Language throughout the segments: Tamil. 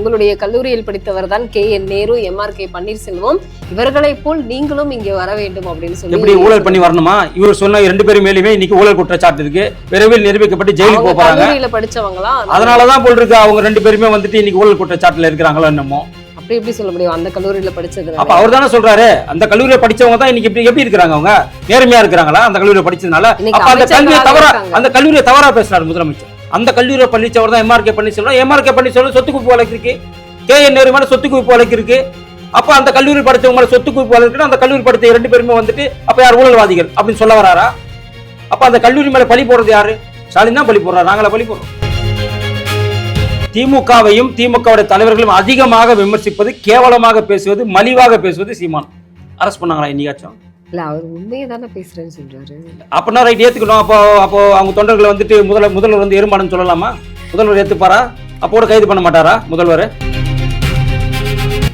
உங்களுடைய கல்லூரியில் படித்தவர் தான் K. N. Nehru MR K. Panneerselvam. இவர்களைப் போல் நீங்களும் இங்கே வர வேண்டும் அப்படின்னு எப்படி சொல்லி ஊழல் பண்ணி வரணுமா? இவர் சொன்ன ரெண்டு பேரும் மேலுமே இன்னைக்கு ஊழல் குற்றச்சாட்டு இருக்கு. விரைவில் நிரூபிக்கப்பட்டு ஜெயிலுக்கு போறாங்க. கல்லூரியில படிச்சவங்களா? அதனாலதான் போல் இருக்கு. அவங்க ரெண்டு பேருமே வந்துட்டு இன்னைக்கு ஊழல் குற்றச்சாட்டுல இருக்கிறாங்களோ என்னமோ. அப்படி எப்படி சொல்ல முடியும்? அந்த கல்லூரியில படிச்சது அப்ப அவர் தானே சொல்றாரு. அந்த கல்லூரியில படிச்சவங்க தான் இன்னைக்கு எப்படி எப்படி இருக்கிறாங்க அவங்க? நேர்மையா இருக்கிறாங்களா? அந்த கல்லூரியில படிச்சதுனால. அந்த கல்வியை தவறா இருக்காங்க. அந்த கல்லூரியை தவறா பேசுறாரு முதலமைச்சர். அந்த கல்லூரியில் படிச்சவர் தான் எம்ஆர்கே பன்னீர்செல்வம் எம்ஆர்கே பன்னீர்செல்வம் சொத்து குவிப்பு வழக்கு இருக்கு. கே என் நேரு மேலே சொத்து குவிப்பு வழக்கு இருக்கு. அப்போ அந்த கல்லூரி படித்தவங்க மேலே சொத்து குவிப்பு வழக்கு அந்த கல்லூரி படித்த ரெண்டு பேருமே வந்துட்டு அப்போ யார் ஊழல்வாதிகள் அப்படின்னு சொல்ல வராரா? அப்போ அந்த கல்லூரி மேலே பழி போடுறது யாரு? ஸ்டாலின் தான் பழி போடுறாரு. நாங்களே பழி போடுறோம். திமுகவையும் திமுகவுடைய தலைவர்களும் அதிகமாக விமர்சிப்பது கேவலமாக பேசுவது மலிவாக பேசுவது சீமான். அரெஸ்ட் பண்ணாங்களா இன்னைக்காச்சும்? இல்லை அவர் உண்மையை தானே பேசுகிறேன்னு சொல்கிறாரு அப்படின்னா ரைட் ஏற்றுக்கணும் அப்போ அப்போ அவங்க தொண்டர்களை வந்துட்டு முதல்வர் முதல்வர் வந்து எருமாடுன்னு சொல்லலாமா? முதல்வர் ஏத்துப்பாரா? அப்போட கைது பண்ண மாட்டாரா முதல்வர்?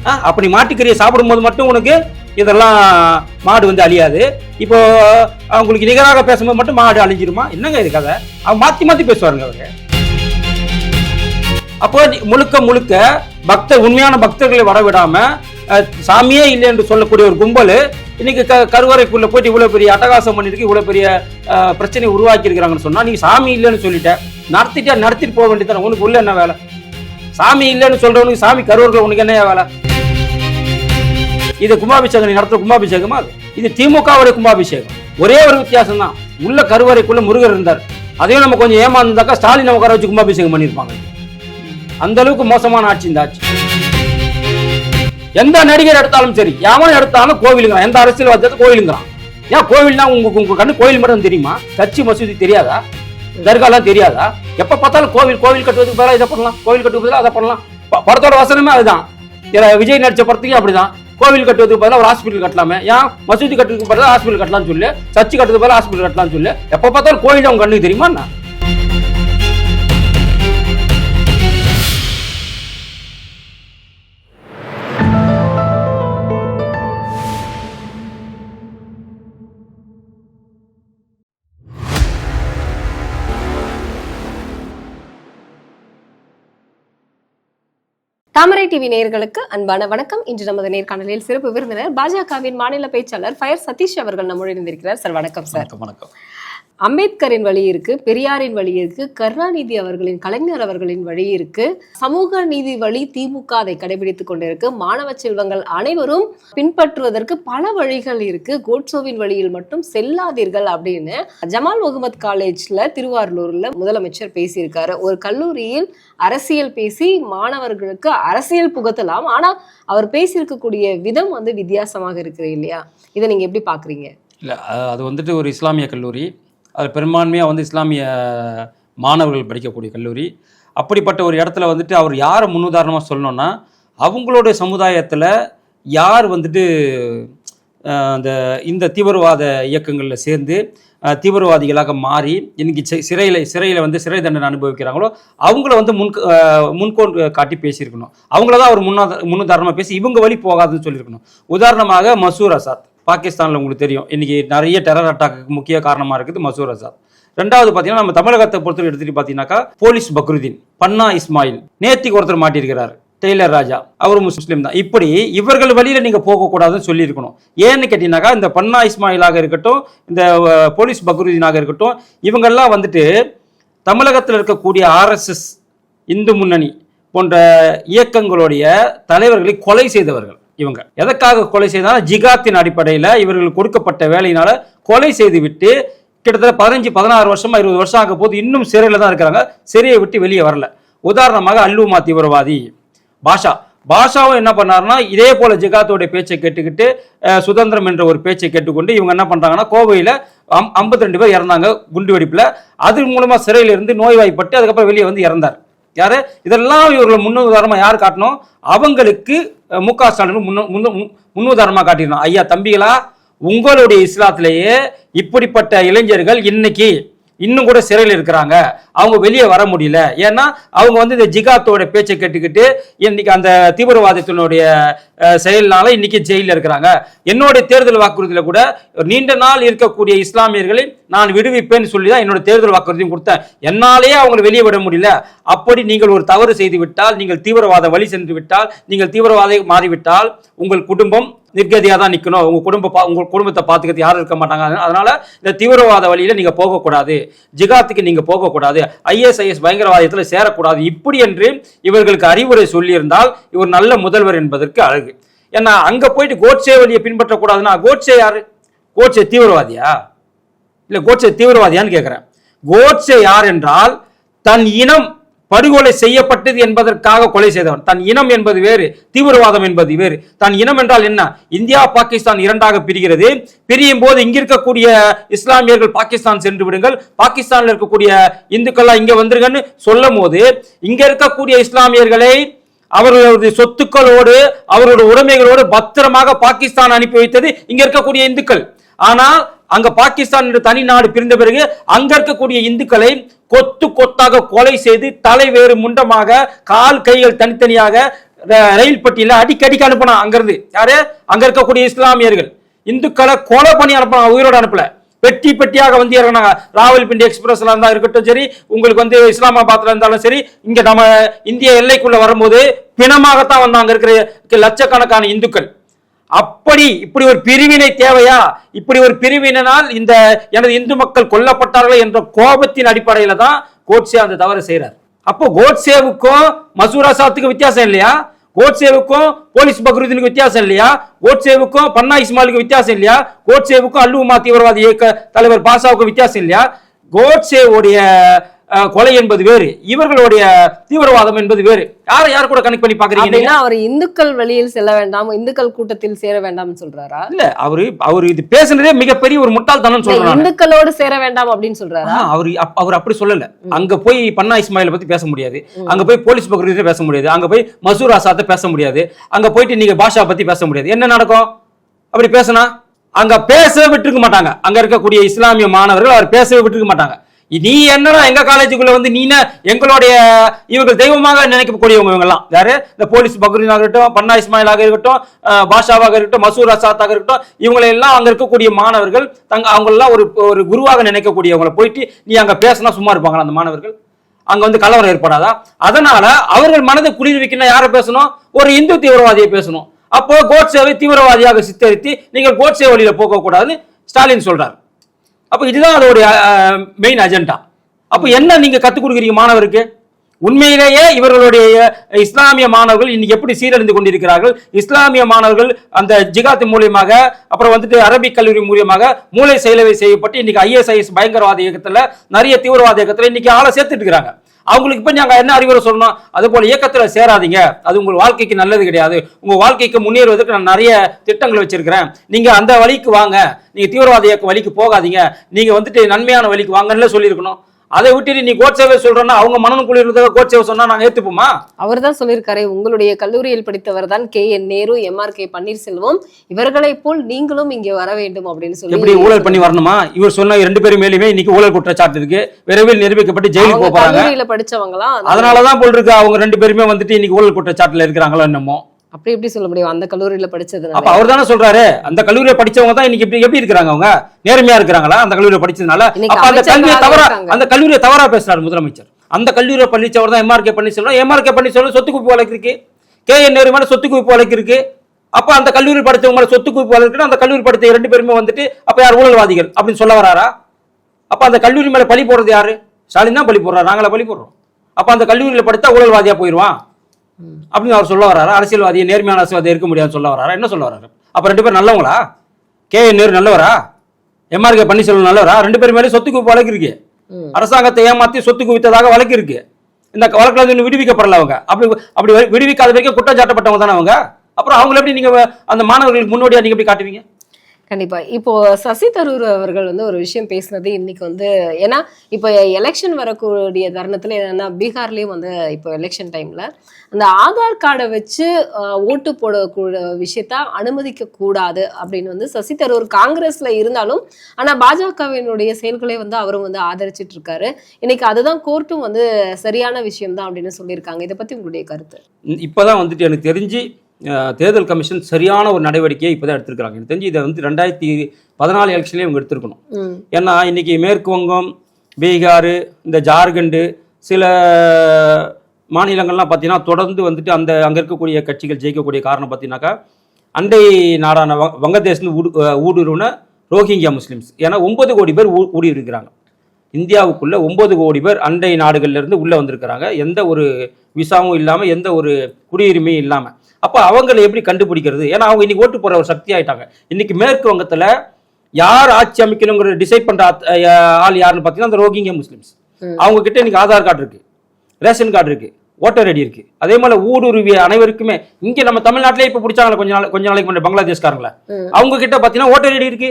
ஆ, அப்படி மாட்டுக்கறியை சாப்பிடும்போது மட்டும் உனக்கு இதெல்லாம் மாடு வந்து அழியாது. இப்போ அவங்களுக்கு நிகராக பேசும்போது மட்டும் மாடு அழிஞ்சிருமா? என்னங்க இது கதை? அவங்க மாற்றி மாற்றி பேசுவாருங்க அவங்க. அப்போ முழுக்க முழுக்க பக்தர் உண்மையான பக்தர்களை வரவிடாமல் சாமியே இல்லை என்று சொல்லக்கூடிய ஒரு கும்பல் இன்னைக்கு க கருவறைக்குள்ளே போயிட்டு இவ்வளோ பெரிய அட்டகாசம் பண்ணிருக்கு இவ்வளோ பெரிய பிரச்சனை உருவாக்கி இருக்கிறாங்கன்னு சொன்னால் நீ சாமி இல்லைன்னு சொல்லிட்ட. நடத்திட்டா நடத்திட்டு போக வேண்டியதானே உனக்கு உள்ள என்ன வேலை? சாமி இல்லைன்னு சொல்கிறவனுக்கு சாமி கருவர்கள் உனக்கு என்ன வேலை? இது கும்பாபிஷேகம் நீ நடத்துகிற கும்பாபிஷேகமா அது? இது திமுகவுடைய கும்பாபிஷேகம். ஒரே ஒரு வித்தியாசம் தான் உள்ள கருவறைக்குள்ள முருகர் இருந்தார். அதையும் நம்ம கொஞ்சம் ஏமாந்துருந்தாக்கா ஸ்டாலின் உட்கார வச்சு கும்பாபிஷேகம் பண்ணியிருப்பாங்க. அந்த அளவுக்கு மோசமான ஆட்சி இந்த ஆட்சி. எந்த நடிகர் எடுத்தாலும் சரி எவன் எடுத்தாலும் கோவிலுங்கிறான். எந்த அரசியல்வாதத்தை கோவிலுங்கிறான். ஏன் கோவில்னா உங்களுக்கு உங்க கண்ணு கோவில் மட்டும் தெரியுமா? சர்ச்சி மசூதி தெரியாதா? தர்காலாம் தெரியாதா? எப்ப பார்த்தாலும் கோவில் கோவில் கட்டுவதுக்கு பதிலாக இதை பண்ணலாம். கோவில் கட்டுவதுக்கு அதை பண்ணலாம். படத்தோட வசனமே அதுதான். விஜய் நடிச்ச படத்துக்கு அப்படிதான். கோவில் கட்டுவதுக்கு பதிலாக ஒரு ஹாஸ்பிட்டல் கட்டலாமே. ஏன்? மசூதி கட்டுறதுக்கு பதிலாக ஹாஸ்பிட்டல் கட்டலாம்னு சொல்லு. சர்ச்சு கட்டுறதுக்கு பதிலாக ஹாஸ்பிட்டல் கட்டலாம்னு சொல்லு. எப்ப பார்த்தாலும் கோவில் உங்க கண்ணுக்கு தெரியுமா தாமரை டிவி நேயர்களுக்கு அன்பான வணக்கம். இன்று நமது நேர்காணலில் சிறப்பு விருந்தினர் பாஜகவின் மாநில பேச்சாளர் ஃபயர் சதீஷ் அவர்கள் நம்முடன் இருந்திருக்கிறார் சார் வணக்கம் சார். வணக்கம் வணக்கம். அம்பேத்கரின் வழி இருக்கு பெரியாரின் வழி இருக்கு கருணாநிதி அவர்களின் கலைஞர் அவர்களின் வழி இருக்கு. சமூக நீதி வழி திமுக அதை கடைபிடித்துக் கொண்டிருக்கு. மாணவ செல்வங்கள் அனைவரும் பின்பற்றுவதற்கு பல வழிகள் இருக்கு. கோட்சோவின் வழியில் மட்டும் செல்லாதீர்கள் அப்படின்னு ஜமால் முகமது காலேஜ்ல திருவாரூர்ல முதலமைச்சர் பேசியிருக்காரு. ஒரு கல்லூரியில் அரசியல் பேசி மாணவர்களுக்கு அரசியல் புகத்தலாம். ஆனா அவர் பேசியிருக்கக்கூடிய விதம் வந்து வித்தியாசமாக இருக்கு இல்லையா? இதை நீங்க எப்படி பாக்குறீங்க? இல்லை அது வந்துட்டு ஒரு இஸ்லாமிய கல்லூரி. அது பெரும்பான்மையாக வந்து இஸ்லாமிய மாணவர்கள் படிக்கக்கூடிய கல்லூரி. அப்படிப்பட்ட ஒரு இடத்துல வந்துட்டு அவர் யாரை முன்னுதாரணமாக சொல்லணும்னா அவங்களுடைய சமுதாயத்தில் யார் வந்துட்டு அந்த இந்த தீவிரவாத இயக்கங்களில் சேர்ந்து தீவிரவாதிகளாக மாறி இன்னைக்கு சிறையில் சிறையில் வந்து சிறை தண்டனை அனுபவிக்கிறாங்களோ அவங்கள வந்து முன் முன்கோன் காட்டி பேசியிருக்கணும். அவங்கள தான் அவர் முன்னா முன்னுதாரணமாக பேசி இவங்க வழி போகாதுன்னு சொல்லியிருக்கணும். உதாரணமாக மசூர் அசாத். பாகிஸ்தானில் உங்களுக்கு தெரியும். இன்றைக்கி நிறைய டெரர் அட்டாக்கு முக்கிய காரணமாக இருக்குது மசூர் அசாத். ரெண்டாவது பார்த்தீங்கன்னா நம்ம தமிழகத்தை பொறுத்தவரை எடுத்துகிட்டு பார்த்தீங்கன்னாக்கா போலீஸ் பக்ருதீன் பன்னா இஸ்மாயில் நேத்திக்கு ஒருத்தர் மாட்டியிருக்கிறார் டெய்லர் ராஜா. அவரும் முஸ்லீம் தான். இப்படி இவர்கள் வழியில் நீங்கள் போகக்கூடாதுன்னு சொல்லியிருக்கணும். ஏன்னு கேட்டீங்கன்னாக்கா இந்த பன்னா இஸ்மாயிலாக இருக்கட்டும் இந்த போலீஸ் பக்ருதீனாக இருக்கட்டும் இவங்கெல்லாம் வந்துட்டு தமிழகத்தில் இருக்கக்கூடிய ஆர்எஸ்எஸ் இந்து முன்னணி போன்ற இயக்கங்களுடைய தலைவர்களை கொலை செய்தவர்கள். இவங்க. எதற்காக கொலை செய்தால் ஜிகாத்தின் அடிப்படையில் இவர்கள் கொடுக்கப்பட்ட வேலையினால கொலை செய்து விட்டு கிட்டத்தட்ட பதினஞ்சு பதினாறு வருஷமா இருபது வருஷம் ஆக போது இன்னும் சிறையில் தான் இருக்கிறாங்க. சிறையை விட்டு வெளியே வரல. உதாரணமாக அல்லுமா தீவிரவாதி. பாஷா. பாஷாவும் என்ன பண்ணாருன்னா இதே போல ஜிகாத்தோடைய பேச்சை கேட்டுக்கிட்டு சுதந்திரம் என்ற ஒரு பேச்சை கேட்டுக்கொண்டு இவங்க என்ன பண்றாங்கன்னா கோவையில் அம் ஐம்பத்தி ரெண்டு பேர் இறந்தாங்க குண்டு வெடிப்புல. அது மூலமா சிறையில இருந்து நோய்வாய்ப்பட்டு அதுக்கப்புறம் வெளியே வந்து இறந்தார். யாரு? இதெல்லாம் இவர்களை முன்னுதாரணமாக யார் காட்டணும்? அவங்களுக்கு மு க ஸ்டாலின் முன்- முன்னுதாரணமாக காட்டிடணும். ஐயா தம்பிகளா உங்களுடைய இஸ்லாத்திலேயே இப்படிப்பட்ட இளைஞர்கள் இன்னைக்கு இன்னும் கூட சிறையில் இருக்கிறாங்க. அவங்க வெளியே வர முடியல. ஏன்னா அவங்க வந்து இந்த ஜிகாத்தோட பேச்சை கேட்டுக்கிட்டு இன்னைக்கு அந்த தீவிரவாதத்தினுடைய அஹ், செயல்னால இன்னைக்கு ஜெயிலில் இருக்கிறாங்க. என்னுடைய தேர்தல் வாக்குறுதியில் கூட நீண்ட நாள் இருக்கக்கூடிய இஸ்லாமியர்களை நான் விடுவிப்பேன்னு சொல்லி தான் என்னோட தேர்தல் வாக்குறுதியும் கொடுத்தேன். என்னாலேயே அவங்களை வெளியே விட முடியல. அப்படி நீங்கள் ஒரு தவறு செய்து விட்டால் நீங்கள் தீவிரவாத வழி சென்று விட்டால் நீங்கள் தீவிரவாதி மாறிவிட்டால் உங்கள் குடும்பம் நிர்கதியாக தான் நிற்கணும் உங்கள் குடும்ப பா- உங்கள் குடும்பத்தை பார்த்துக்கிறது யாரும் இருக்க மாட்டாங்க. அதனால் இந்த தீவிரவாத வழியில் நீங்கள் போகக்கூடாது. ஜிகாத்துக்கு நீங்கள் போகக்கூடாது. ஐஎஸ்ஐஎஸ் பயங்கரவாதத்தில் சேரக்கூடாது. இப்படி என்று இவர்களுக்கு அறிவுரை சொல்லியிருந்தால் இவர் நல்ல முதல்வர் என்பதற்கு அழகு. ஏன்னா அங்கே போயிட்டு கோட்சே வழியை பின்பற்றக்கூடாதுன்னா கோட்சே யார்? கோட்சே தீவிரவாதியா? இல்லை கோட்சே தீவிரவாதியான்னு கேட்குறேன் கோட்சே யார் என்றால் தன் இனம் படுகொலை செய்யப்பட்டது என்பதற்காக கொலை செய்தவன். தன் இனம் என்பது வேறு தீவிரவாதம் என்பது வேறு. தன் இனம் என்றால் என்ன? இந்தியா பாகிஸ்தான் இரண்டாக பிரிகிறது. பிரியும் போது இங்க இருக்கக்கூடிய இஸ்லாமியர்கள் பாகிஸ்தான் சென்று விடுங்கள். பாகிஸ்தான்ல இருக்கக்கூடிய இந்துக்கள்லாம் இங்க வந்துருங்கன்னு சொல்லும் போது இங்க இருக்கக்கூடிய இஸ்லாமியர்களை அவர்களது சொத்துக்களோடு அவர்களோட உடைமைகளோடு பத்திரமாக பாகிஸ்தான் அனுப்பி வைத்தது இங்க இருக்கக்கூடிய இந்துக்கள். ஆனால் அங்க பாகிஸ்தான் என்று தனி நாடு பிரிந்த பிறகு அங்க இருக்கக்கூடிய இந்துக்களை கொத்து கொத்தாக கொலை செய்து தலை வேறு முண்டமாக கால் கைகள் தனித்தனியாக ரயில் பட்டியல அடிக்கடிக்கு அனுப்பினா அங்கிருந்து. யாரு? அங்க இருக்கக்கூடிய இஸ்லாமியர்கள். இந்துக்களை கொலை பண்ணி அனுப்பினா உயிரோடு அனுப்பல. பெட்டி பெட்டியாக வந்து இறங்கினாங்க. ராவல்பிண்டி எக்ஸ்பிரஸ்ல இருந்தா இருக்கட்டும் சரி உங்களுக்கு வந்து இஸ்லாமாபாத்ல இருந்தாலும் சரி இங்க நம்ம இந்திய எல்லைக்குள்ள வரும்போது பிணமாகத்தான் வந்தாங்க இருக்கிற லட்சக்கணக்கான இந்துக்கள். அப்படி இப்படி ஒரு பிரிவினை தேவையா? இப்படி ஒரு பிரிவினால் இந்த எனது இந்து மக்கள் கொல்லப்பட்டார்கள் என்ற கோபத்தின் அடிப்படையில தான் கோட்சே அந்த தவறு செய்கிறார் அப்போ கோட்சேவுக்கும் மசூரா சாத்துக்கும் வித்தியாசம் இல்லையா? கோட்சேவுக்கும் போலீஸ் பக்ருதீனுக்கு வித்தியாசம் இல்லையா? கோட்சேவுக்கும் பன்னா இஸ்மாலுக்கு வித்தியாசம் இல்லையா? கோட்சேவுக்கும் அல்லுமா தீவிரவாத இயக்க தலைவர் பாசாவுக்கும் வித்தியாசம் இல்லையா? கோட்சேவுடைய கொலை என்பது வேறு. இவர்களுடைய தீவிரவாதம் என்பது வேறு. யாரை யார் கூட கனெக்ட் பண்ணி பாக்குறீங்க அவர் இந்துக்கள் வழியில் செல்ல வேண்டாம் இந்துக்கள் கூட்டத்தில் சேர வேண்டாம்னு சொல்றாரா? இல்ல அவரு அவரு இது பேசுனதே மிகப்பெரிய ஒரு முட்டாள்தனம் சொல்றாங்க. இந்துக்களோடு சேர வேண்டாம் அப்படின்னு சொல்றாரா? அவர் அவர் அப்படி சொல்லல. அங்க போய் பன்னா இஸ்மாயில பத்தி பேச முடியாது. அங்க போய் போலீஸ் பக்ரீத்தை பேச முடியாது. அங்க போய் மசூர் ஆசாத்தை பேச முடியாது. அங்க போயிட்டு நீங்க பாஷா பத்தி பேச முடியாது. என்ன நடக்கும்? அப்படி பேசினா அங்க பேசவே விட்டுருக்க மாட்டாங்க. அங்க இருக்கக்கூடிய இஸ்லாமிய மாணவர்கள் அவர் பேசவே விட்டுருக்க மாட்டாங்க. நீ என்னடா எங்க காலேஜுக்குள்ள வந்து நீ என்ன எங்களுடைய இவர்கள் தெய்வமாக நினைக்கக்கூடியவங்க இவங்கெல்லாம். யாரு? இந்த போலீஸ் பக்ரீனாக இருக்கட்டும் பன்னா இஸ்மாயிலாக இருக்கட்டும் பாஷாவாக இருக்கட்டும் மசூர் அசாத்தாக இருக்கட்டும் இவங்களை எல்லாம் அங்க இருக்கக்கூடிய மாணவர்கள் தங்க அவங்களெல்லாம் ஒரு ஒரு குருவாக நினைக்கக்கூடியவங்களை போயிட்டு நீ அங்க பேசினா சும்மா இருப்பாங்களா அந்த மாணவர்கள்? அங்க வந்து கலவரம் ஏற்படாதா? அதனால அவர்கள் மனதை குளிர்விக்கணும் யாரை பேசணும்? ஒரு இந்து தீவிரவாதியை பேசணும். அப்போ கோட்சேவை தீவிரவாதியாக சித்தரித்து நீங்கள் கோட்சே வழியில போக கூடாதுன்னு ஸ்டாலின் சொல்றாரு. அப்போ இதுதான் அதோடைய மெயின் அஜெண்டா அப்போ என்ன நீங்கள் கற்றுக் கொடுக்குறீங்க மாணவருக்கு? உண்மையிலேயே இவர்களுடைய இஸ்லாமிய மாணவர்கள் இன்னைக்கு எப்படி சீரழிந்து கொண்டிருக்கிறார்கள்? இஸ்லாமிய மாணவர்கள் அந்த ஜிகாத் மூலியமாக அப்புறம் வந்துட்டு அரபிக் கல்லூரி மூலியமாக மூளை செயலவை செய்யப்பட்டு இன்னைக்கு ஐஎஸ்ஐஎஸ் பயங்கரவாத இயக்கத்தில் நிறைய தீவிரவாத இயக்கத்தில் இன்னைக்கு ஆளை சேர்த்துட்டு இருக்கிறாங்க. அவங்களுக்கு இப்போ நாங்கள் என்ன அறிவுரை சொல்லணும்? அது போல் இயக்கத்தில் சேராதீங்க. அது உங்கள் வாழ்க்கைக்கு நல்லது கிடையாது. உங்கள் வாழ்க்கைக்கு முன்னேறுவதற்கு நான் நிறைய திட்டங்கள் வச்சிருக்கிறேன். நீங்கள் அந்த வழிக்கு வாங்க. நீங்கள் தீவிரவாத இயக்க வழிக்கு போகாதீங்க. நீங்கள் வந்துட்டு நன்மையான வழிக்கு வாங்கன்னு சொல்லியிருக்கணும். அதை விட்டுட்டு நீ கோட்சேவை சொல்றேன்னா அவங்க மனநு குளிர்றதுக்காக கோட்சேவை சொன்னா நாங்க ஏத்துப்போமா? அவர் தான் சொல்லியிருக்காரு. உங்களுடைய கல்லூரியில் படித்தவர் தான் K N Nehru MR K Panneerselvam. இவர்களைப் போல் நீங்களும் இங்கே வர வேண்டும் அப்படின்னு எப்படி சொல்லி ஊழல் பண்ணி வரணுமா? இவர் சொன்ன ரெண்டு பேரும் மேலுமே இன்னைக்கு ஊழல் குற்றச்சாட்டு இருக்கு விரைவில் நிரூபிக்கப்பட்டு ஜெயிலுக்கு போக போறாங்க. கல்லூரியில படிச்சவங்களாம் அதனாலதான் போல் இருக்கு. அவங்க ரெண்டு பேருமே வந்துட்டு இன்னைக்கு ஊழல் குற்றச்சாட்டுல இருக்கிறாங்களோ என்னமோ. அப்படி எப்படி சொல்ல முடியும்? அந்த கல்லூரியில படிச்சதுனால அப்ப அவர் தானே சொல்றாரு? அந்த கல்லூரியில படிச்சவங்க தான் இன்னைக்கு எப்படி எப்படி இருக்கிறாங்க அவங்க? நேர்மையா இருக்கிறாங்களா? அந்த கல்லூரியில படிச்சதுனால அந்த கல்வியை தவறா. அந்த கல்லூரியை தவறா பேசுறாரு முதலமைச்சர். அந்த கல்லூரியை படிச்சவர் தான் எம்ஆர்கே பன்னீர்செல்வம் எம்ஆர்கே பன்னீர்செல்வம் சொத்து குவிப்பு வழக்கு இருக்கு. கே என் நேரு மேல சொத்து குவிப்பு வழக்கு இருக்கு. அப்ப அந்த கல்லூரி படிச்சவங்க மேல சொத்து குவிப்பு வழக்கு. அந்த கல்லூரி படித்த ரெண்டு பேருமே வந்துட்டு அப்ப யார் ஊழல்வாதிகள் அப்படின்னு சொல்ல வராரா? அப்ப அந்த கல்லூரி மேல பழி போடுறது யாரு? ஸ்டாலின் தான் பழி போடுறாரு. நாங்களா பழி போடுறோம். அப்ப அந்த கல்லூரியில படித்தா ஊழல்வாதியா போயிடுவான் அப்படின்னு அவர் சொல்ல வராரா அரசியல்வாதியை நேர்மையான அரசியல்வாதி இருக்க முடியாதுன்னு சொல்ல வராரா என்ன சொல்ல வராரு அப்ப ரெண்டு பேரும் நல்லவங்களா? கே. என் நேரு நல்லவரா? எம்ஆர்கே பன்னீர்செல்வம் நல்லவரா? ரெண்டு பேர் மேலே சொத்து குவிப்பு வழக்கு இருக்கு. அரசாங்கத்தை ஏமாத்தி சொத்து குவித்ததாக வழக்கு இருக்கு இந்த வழக்குல இன்னும் விடுவிக்கப்படல அவங்க. அப்படி அப்படி விடுவிக்காத வரைக்கும் குற்றம் சாட்டப்பட்டவங்க தானே அவங்க? அப்புறம் அவங்கள எப்படி நீங்க அந்த மாணவர்களுக்கு முன்னோடியா நீங்க எப்படி காட்டுவீங்க? கண்டிப்பா. இப்போ சசி தரூர் அவர்கள் வந்து ஒரு விஷயம் பேசினது இன்னைக்கு வந்து ஏன்னா இப்போ எலெக்ஷன் வரக்கூடிய தருணத்துல என்னன்னா பீகார்லயும் வந்து இப்போ எலெக்ஷன் டைம்ல அந்த ஆதார் கார்டை வச்சு ஓட்டு போடக்கூடிய விஷயத்த அனுமதிக்க கூடாது அப்படின்னு வந்து சசி தரூர் காங்கிரஸ்ல இருந்தாலும் ஆனா பாஜகவினுடைய செயல்களை வந்து அவரும் வந்து ஆதரிச்சிட்டு இருக்காரு. இன்னைக்கு அதுதான் கோர்ட்டும் வந்து சரியான விஷயம் தான் அப்படின்னு சொல்லியிருக்காங்க. இதை பத்தி உங்களுடைய கருத்து? இப்போதான் வந்துட்டு எனக்கு தெரிஞ்சு தேர்தல் கமிஷன் சரியான ஒரு நடவடிக்கையை இப்போ தான் எடுத்திருக்காங்க எனக்கு தெரிஞ்சு இதை வந்து ரெண்டாயிரத்தி பதினாலு எலெக்ஷன்லேயே இவங்க எடுத்திருக்கணும். ஏன்னா இன்னைக்கு மேற்கு வங்கம் பீகார் இந்த ஜார்க்கண்டு சில மாநிலங்கள்லாம் பார்த்தீங்கன்னா தொடர்ந்து வந்துட்டு அந்த அங்கே இருக்கக்கூடிய கட்சிகள் ஜெயிக்கக்கூடிய காரணம் பார்த்தீங்கன்னாக்கா அண்டை நாடான வ- வங்கதேசம் ஊடு ஊடுருவின ரோஹிங்கியா முஸ்லிம்ஸ். ஏன்னா ஒன்பது கோடி பேர் ஊ- ஊடுருவிருக்கிறாங்க இந்தியாவுக்குள்ள ஒன்பது கோடி பேர் அண்டை நாடுகள்ல இருந்து உள்ளே வந்திருக்கிறாங்க. எந்த ஒரு விசாவும் இல்லாமல் எந்த ஒரு குடியுரிமையும் இல்லாமல் அப்போ அவங்களை எப்படி கண்டுபிடிக்கிறது? ஏன்னா அவங்க இன்னைக்கு ஓட்டு போற ஒரு சக்தி ஆயிட்டாங்க இன்னைக்கு மேற்கு வங்கத்தில் யார் ஆட்சி அமைக்கணுங்கிற டிசைட் அஹ் ஆள் யாருன்னு பார்த்தீங்கன்னா அந்த ரோஹிங்கியா முஸ்லிம்ஸ். அவங்க கிட்ட இன்னைக்கு ஆதார் கார்டு இருக்கு ரேஷன் கார்டு இருக்கு ஓட்டர் ஐடி இருக்கு. அதே மாதிரி ஊடுருவிய அனைவருக்குமே இங்க நம்ம தமிழ்நாட்டிலே இப்ப பிடிச்சாங்களே கொஞ்ச நாள் கொஞ்ச நாளைக்கு முன்னாடி பங்களாதேஷ்காரங்கள. அவங்க கிட்ட பாத்தீங்கன்னா ஓட்டர் ஐடி இருக்கு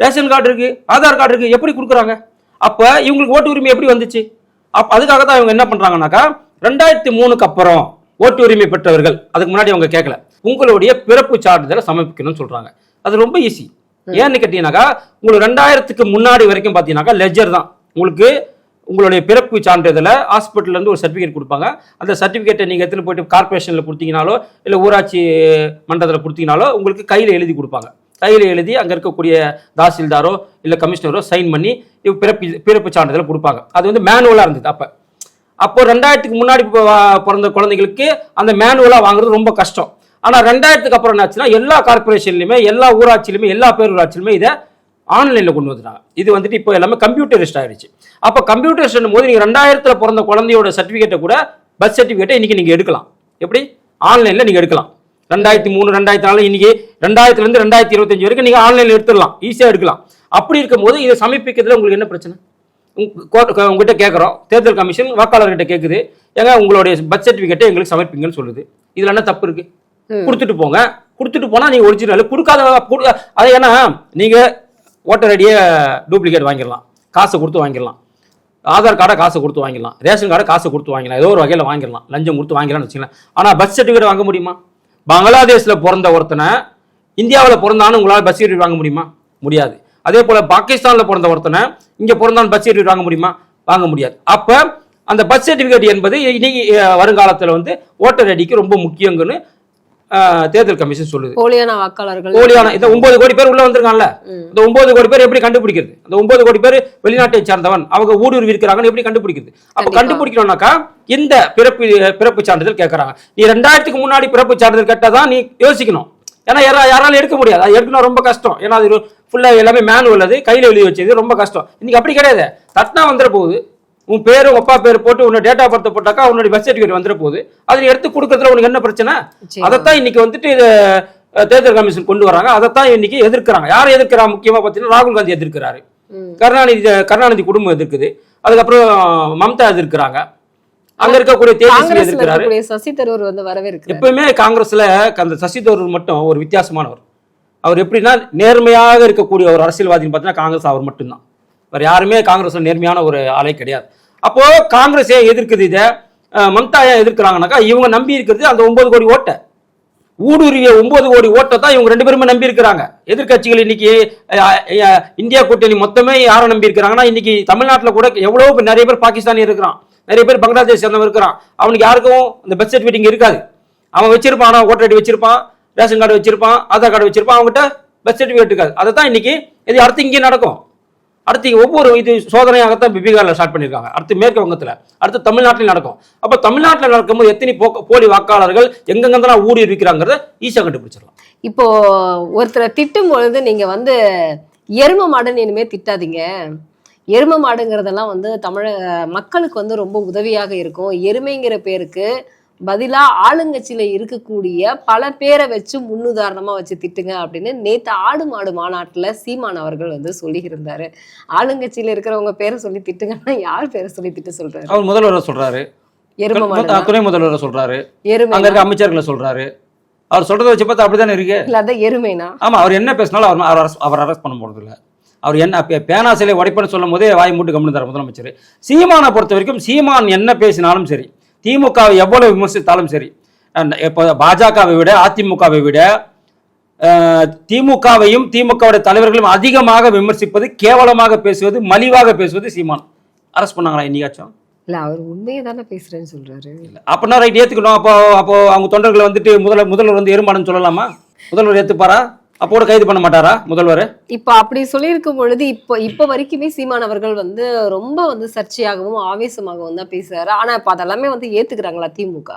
ரேஷன் கார்டு இருக்கு ஆதார் கார்டு இருக்கு எப்படி கொடுக்குறாங்க? அப்ப இவங்களுக்கு ஓட்டு உரிமை எப்படி வந்துச்சு? அப்ப அதுக்காக தான் இவங்க என்ன பண்றாங்கன்னாக்கா ரெண்டாயிரத்தி மூணுக்கு அப்புறம் ஓட்டு உரிமை பெற்றவர்கள் அதுக்கு முன்னாடி அவங்க கேட்கல உங்களுடைய பிறப்பு சான்றிதழை சமர்ப்பிக்கணும்னு சொல்றாங்க. அது ரொம்ப ஈஸி ஏன்னு கேட்டீங்கன்னாக்கா உங்களுக்கு ரெண்டாயிரத்துக்கு முன்னாடி வரைக்கும் பார்த்தீங்கன்னாக்கா லெஜர் தான். உங்களுக்கு உங்களுடைய பிறப்பு சான்றிதழை ஹாஸ்பிட்டல்லேருந்து ஒரு சர்டிஃபிகேட் கொடுப்பாங்க. அந்த சர்டிஃபிகேட்டை நீங்கள் எடுத்துன்னு போயிட்டு கார்ப்பரேஷனில் கொடுத்தீங்கனாலோ இல்லை ஊராட்சி மன்றத்தில் கொடுத்தீங்கனாலோ உங்களுக்கு கையில் எழுதி கொடுப்பாங்க. கையில் எழுதி அங்கே இருக்கக்கூடிய தாசில்தாரோ இல்லை கமிஷனரோ சைன் பண்ணி பிறப்பு பிறப்பு சான்றிதழ் கொடுப்பாங்க. அது வந்து மேனுவலாக இருந்தது அப்போ. அப்போ ரெண்டாயிரத்துக்கு முன்னாடி பிறந்த குழந்தைகளுக்கு அந்த மேனுவலாக வாங்குறது ரொம்ப கஷ்டம். ஆனால் ரெண்டாயிரத்துக்கு அப்புறம் என்னாச்சுன்னா எல்லா கார்பரேஷன்லையுமே எல்லா ஊராட்சியிலுமே எல்லா பேரூராட்சியிலுமே இதை ஆன்லைனில் கொண்டு வந்துட்டாங்க. இது வந்துட்டு இப்போ எல்லாமே கம்ப்யூட்டரிஸ்ட் ஆயிடுச்சு. அப்போ கம்ப்யூட்டரிஸ்ட் போது நீங்கள் ரெண்டாயிரத்தில் பிறந்த குழந்தையோட சர்டிஃபிகேட்டை கூட பர்த் சர்டிஃபிகேட்டை இன்றைக்கி நீங்கள் எடுக்கலாம். எப்படி? ஆன்லைனில் நீங்கள் எடுக்கலாம். ரெண்டாயிரத்தி மூணு ரெண்டாயிரத்தி நாலு இன்னைக்கு ரெண்டாயிரத்துலேருந்து ரெண்டாயிரத்தி இருபத்தஞ்சு வரைக்கும் நீங்கள் ஆன்லைனில் எடுத்துடலாம். ஈஸியாக எடுக்கலாம். அப்படி இருக்கும்போது இதை சமர்ப்பிக்கிறதுல உங்களுக்கு என்ன பிரச்சனை? உங்ககிட்ட கேட்குறோம் தேர்தல் கமிஷன் வாக்காளர்கிட்ட கேட்குது ஏங்க உங்களுடைய பர்த் சர்டிஃபிகேட்டை எங்களுக்கு சமர்ப்பிங்கன்னு சொல்லுது. இதில் என்ன தப்பு இருக்கு? ம். கொடுத்துட்டு போங்க. கொடுத்துட்டு போனால் நீங்கள் ஒரிஜினல் கொடுக்காத கொடு- அது ஏன்னா நீங்கள் ஓட்டர் ஐடியை டூப்ளிகேட் வாங்கிடலாம். காசை கொடுத்து வாங்கிடலாம். ஆதார் கார்டை காசை கொடுத்து வாங்கிடலாம். ரேஷன் கார்டை காசை கொடுத்து வாங்கிடலாம். ஏதோ ஒரு வகையில் வாங்கிடலாம். லஞ்சம் கொடுத்து வாங்கிடலாம்னு வச்சுக்கலாம் ஆனால் பர்த் சர்டிஃபிகேட் வாங்க முடியுமா? பங்களாதேஷில் பிறந்த ஒருத்தனை இந்தியாவில் பிறந்தான்னு உங்களால் பஸ் சர்டிஃபிகேட் வாங்க முடியுமா? முடியாது. அதே போல் பாகிஸ்தானில் பிறந்த ஒருத்தனை இங்கே பிறந்தான் பஸ் சர்டிஃபிகேட் வாங்க முடியுமா? வாங்க முடியாது. அப்போ அந்த பர்த் சர்டிஃபிகேட் என்பது இன்னைக்கு வருங்காலத்தில் வந்து ஓட்டர் ஐடிக்கு ரொம்ப முக்கியங்கன்னு தேர்தல் கமிஷன் சொல்லுது. போலியான வாக்காளர்கள். கோடியான இந்த ஒன்பது கோடி பேர் உள்ள வந்திருக்காங்கல்ல. இந்த ஒன்பது கோடி பேர் எப்படி கண்டுபிடிக்கிறது? அந்த ஒன்பது கோடி பேர் வெளிநாட்டை சார்ந்தவன் அவங்க ஊடுருவி இருக்கிறாங்கன்னு எப்படி கண்டுபிடிக்கிறது? அப்ப. கண்டுபிடிக்கணும்னாக்கா இந்த பிறப்பு பிறப்பு சான்றிதழ் கேட்கறாங்க நீ ரெண்டாயிரத்துக்கு முன்னாடி பிறப்பு சான்றிதழ் கேட்டாதான் நீ யோசிக்கணும். ஏன்னா யாரா யாராலும் எடுக்க முடியாது. அது எடுக்கணும் ரொம்ப கஷ்டம். ஏன்னா அது ஃபுல்லா எல்லாமே மேனுவல் அது கையில எழுதி வச்சது ரொம்ப கஷ்டம். இன்னைக்கு அப்படி கிடையாது. தட்டினா வந்துட போகுது. உன் பேரு அப்பா பேர் போட்டு உன்னோட டேட்டா பர்த் போட்டாக்கா உன்னோட பர்த் சர்டிஃபிகேட் வந்துட போகுது. அதை நீ எடுத்து கொடுக்கறதுல உனக்கு என்ன பிரச்சனை. அதைத்தான் இன்னைக்கு வந்துட்டு தேர்தல் கமிஷன் கொண்டு வராங்க. அதைத்தான் இன்னைக்கு எதிர்க்கிறாங்க. யார் எதிர்க்கிறா? முக்கியமா பார்த்தீங்கன்னா ராகுல் காந்தி எதிர்க்கிறாரு. கருணாநிதி கருணாநிதி குடும்பம் எதிர்க்குது. அதுக்கப்புறம் மம்தா எதிர்க்கிறாங்க. அங்க இருக்கக்கூடிய தேஜஸ்வி எதிர்க்கிறாரு. சசி தரூர் வந்து வரவேற்கிறார். எப்பவுமே காங்கிரஸ்ல அந்த சசி தரூர் மட்டும் ஒரு வித்தியாசமானவர். அவர் எப்படின்னா நேர்மையாக இருக்கக்கூடிய ஒரு அரசியல்வாதின்னு பார்த்தீங்கன்னா காங்கிரஸ் அவர் மட்டும்தான். வேற யாருமே காங்கிரஸ்ல நேர்மையான ஒரு ஆளே கிடையாது. அப்போ காங்கிரஸ் ஏன் எதிர்க்குது இதை? மம்தா ஏன் எதிர்க்கிறாங்கனாக்கா இவங்க நம்பி இருக்கிறது அந்த ஒன்பது கோடி ஓட்டை. ஊடுருவிய ஒன்பது கோடி ஓட்டை தான் இவங்க ரெண்டு பேருமே நம்பி இருக்கிறாங்க. எதிர்க்கட்சிகள் இன்னைக்கு இந்தியா கூட்டணி மொத்தமே யாரை நம்பி இருக்கிறாங்கன்னா இன்னைக்கு தமிழ்நாட்டில் கூட எவ்வளவு பேர் நிறைய பேர் பாகிஸ்தானி இருக்கிறான். நிறைய பேர் பங்களாதேஷ் சேர்ந்தவன் இருக்கிறான். அவனுக்கு யாருக்கும் இந்த பர்த் சர்டிஃபிகேட் இருக்காது. அவன் வச்சிருப்பான் ஓட்டர் ஐடி வச்சிருப்பான் ரேஷன் கார்டு வச்சிருப்பான் ஆதார் கார்டு வச்சிருப்பான் அவங்ககிட்ட பர்த் சர்டிஃபிகேட் இருக்காது. அதை தான் இன்னைக்கு இது அடுத்து இங்கே நடக்கும். அடுத்து ஒவ்வொரு இது சோதனையாகத்தான் பீகாரில் ஸ்டார்ட் பண்ணியிருக்காங்க. அடுத்து மேற்கு வங்கத்தில் அடுத்து தமிழ்நாட்டில் நடக்கும். அப்போ தமிழ்நாட்டில் நடக்கும்போது எத்தனை போக்க- போலி வாக்காளர்கள் எங்கெங்கெல்லாம் ஊடி இருக்கிறாங்கிறத ஈஸியாக கண்டுபிடிச்சிடலாம். இப்போ ஒருத்தரை திட்டும் பொழுது நீங்கள் வந்து எரும மாடன் இனிமே திட்டாதீங்க. எரும மாடுங்கிறதெல்லாம் வந்து தமிழ மக்களுக்கு வந்து ரொம்ப உதவியாக இருக்கும். எருமைங்கிற பேருக்கு பதிலா ஆளுங்கட்சியில இருக்கக்கூடிய பல பேரை வச்சு முன்னுதாரணமா வச்சு திட்டுங்க அப்படின்னு நேத்து ஆடு மாடு மாநாட்டுல சீமான் அவர்கள் வந்து சொல்லியிருந்தாரு. ஆளுங்கட்சியில இருக்கிறவங்க பேரை சொல்லி திட்டுங்கன்னா யார் பேரை சொல்லி திட்ட சொல்றாரு? அவர் முதல்வரை சொல்றாரு. எரும மாடு துணை முதல்வரை சொல்றாரு. எருமை அங்க இருக்க அமைச்சர்களை சொல்றாரு. அவர் சொல்றதை வச்சு பார்த்தா அப்படிதானே இருக்கு? இல்லாத எருமைனா? ஆமா அவர் என்ன பேசினாலும் அவர் அவர் அரெஸ்ட் பண்ண போறது இல்ல அவர் என்ன பேனா சிலை உடைப்பன்னு சொல்லும் போதே வாய் மூட்டு கம்முன்னு தர முதலமைச்சர். சீமானை பொறுத்த வரைக்கும் சீமான் என்ன பேசினாலும் சரி திமுகவை எவ்வளவு விமர்சித்தாலும் சரி இப்போ பாஜகவை விட அதிமுகவை விட திமுகவையும் திமுகவுடைய தலைவர்களும் அதிகமாக விமர்சிப்பது கேவலமாக பேசுவது மலிவாக பேசுவது சீமான். அரெஸ்ட் பண்ணாங்களா இன்னைக்காச்சும்? இல்ல அவர் உண்மையை தானே பேசுறேன்னு சொல்றாரு. இல்ல. அப்படின்னா ரைட் ஏத்துக்கணும். அப்போ அப்போ அவங்க தொண்டர்களை வந்துட்டு முதல்வர் முதல்வர் வந்து எருமாடுன்னு சொல்லலாமா? முதல்வர் ஏத்துப்பாரா? அப்போ கூட கைது பண்ண மாட்டாரா முதல்வர்? இப்ப அப்படி சொல்லியிருக்கும் பொழுது இப்போ இப்ப வரைக்குமே சீமான் அவர்கள் வந்து ரொம்ப வந்து சர்ச்சையாகவும் ஆவேசமாகவும் தான் பேசுறாரு. ஆனா இப்ப அதெல்லாமே வந்து ஏத்துக்கிறாங்களா திமுக?